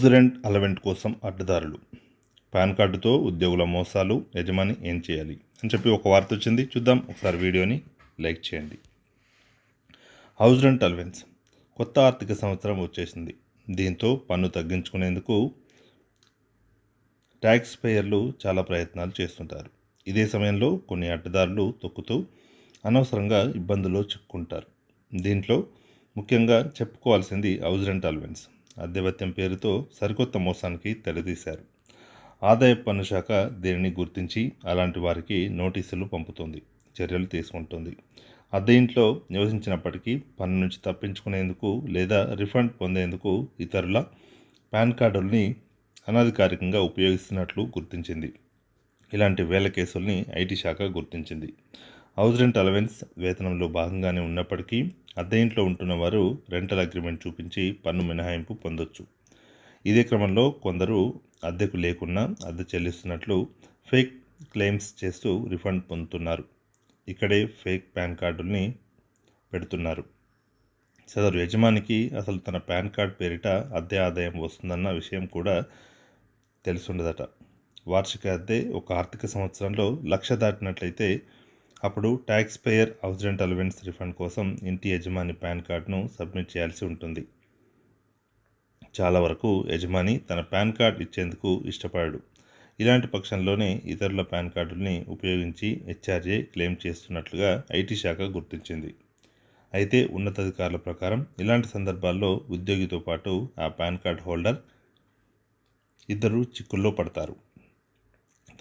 అలవెంట్ కోసం అడ్డదారులు. పాన్ కార్డుతో ఉద్యోగుల మోసాలు యజమాని ఏం చేయాలి? అని చెప్పి ఒక వార్త వచ్చింది. చూద్దాం. ఒకసారి వీడియోని లైక్ చేయండి. House rent allowance. కొత్త ఆర్థిక సంవత్సరం వచ్చేసింది. దీంతో పన్ను తగ్గించుకునేందుకు ట్యాక్స్ పేయర్లు చాలా ప్రయత్నాలు చేస్తుంటారు. ఇదే సమయంలో కొన్ని అడ్డదారులు తొక్కుతూ అనవసరంగా ఇబ్బందుల్లో చిక్కుంటారు. దీంట్లో ముఖ్యంగా చెప్పుకోవాల్సింది హౌస్ రెంట్ అలవెన్స్. అద్దెవత్యం పేరుతో సరికొత్త మోసానికి తెరదీశారు. ఆదాయ పన్ను శాఖ దీనిని గుర్తించి అలాంటి వారికి నోటీసులు పంపుతుంది చర్యలు తీసుకుంటుంది. అద్దె ఇంట్లో నివసించినప్పటికీ పన్ను నుంచి తప్పించుకునేందుకు లేదా రిఫండ్ పొందేందుకు ఇతరుల పాన్ కార్డుల్ని అనధికారికంగా ఉపయోగిస్తున్నట్లు గుర్తించింది. ఇలాంటి వేల కేసుల్ని ఐటీ శాఖ గుర్తించింది. హౌస్ రెంట్ అలవెన్స్ వేతనంలో భాగంగానే ఉన్నప్పటికీ అద్దె ఇంట్లో ఉంటున్న వారు రెంటల్ అగ్రిమెంట్ చూపించి పన్ను మినహాయింపు పొందొచ్చు. ఇదే క్రమంలో కొందరు అద్దెకు లేకున్నా అద్దె చెల్లిస్తున్నట్లు ఫేక్ క్లెయిమ్స్ చేస్తూ రిఫండ్ పొందుతున్నారు. ఇక్కడే ఫేక్ పాన్ కార్డుల్ని పెడుతున్నారు. సదరు యజమానికి అసలు తన పాన్ కార్డ్ పేరిట అద్దె ఆదాయం వస్తుందన్న విషయం కూడా తెలుసుండదట. వార్షిక అద్దె ఒక ఆర్థిక సంవత్సరంలో లక్ష దాటినట్లయితే అప్పుడు tax payer house rent allowance refund కోసం ఇంటి యజమాని పాన్ కార్డును సబ్మిట్ చేయాల్సి ఉంటుంది. చాలా వరకు యజమాని తన పాన్ కార్డ్ ఇచ్చేందుకు ఇష్టపడాడు. ఇలాంటి పక్షంలోనే ఇతరుల పాన్ కార్డుల్ని ఉపయోగించి హెచ్ఆర్ఏ క్లెయిమ్ చేస్తున్నట్లుగా ఐటీ శాఖ గుర్తించింది. అయితే ఉన్నతాధికారుల ప్రకారం ఇలాంటి సందర్భాల్లో ఉద్యోగితో పాటు ఆ పాన్ కార్డ్ హోల్డర్ ఇద్దరు చిక్కుల్లో పడతారు.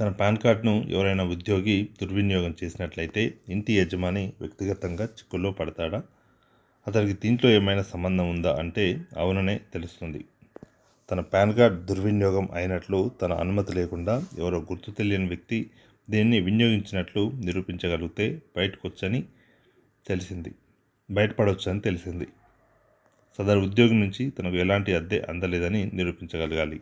తన పాన్ కార్డును ఎవరైనా ఉద్యోగి దుర్వినియోగం చేసినట్లయితే ఇంటి యజమాని వ్యక్తిగతంగా చిక్కుల్లో పడతాడా? అతనికి దీంట్లో ఏమైనా సంబంధం ఉందా అంటే అవుననే తెలుస్తుంది. తన పాన్ కార్డ్ దుర్వినియోగం అయినట్లు తన అనుమతి లేకుండా ఎవరో గుర్తు తెలియని వ్యక్తి దీన్ని వినియోగించినట్లు నిరూపించగలిగితే బయటకొచ్చని తెలిసింది. బయటపడవచ్చని తెలిసింది. సదరు ఉద్యోగి నుంచి తనకు ఎలాంటి అద్దె అందలేదని నిరూపించగలగాలి.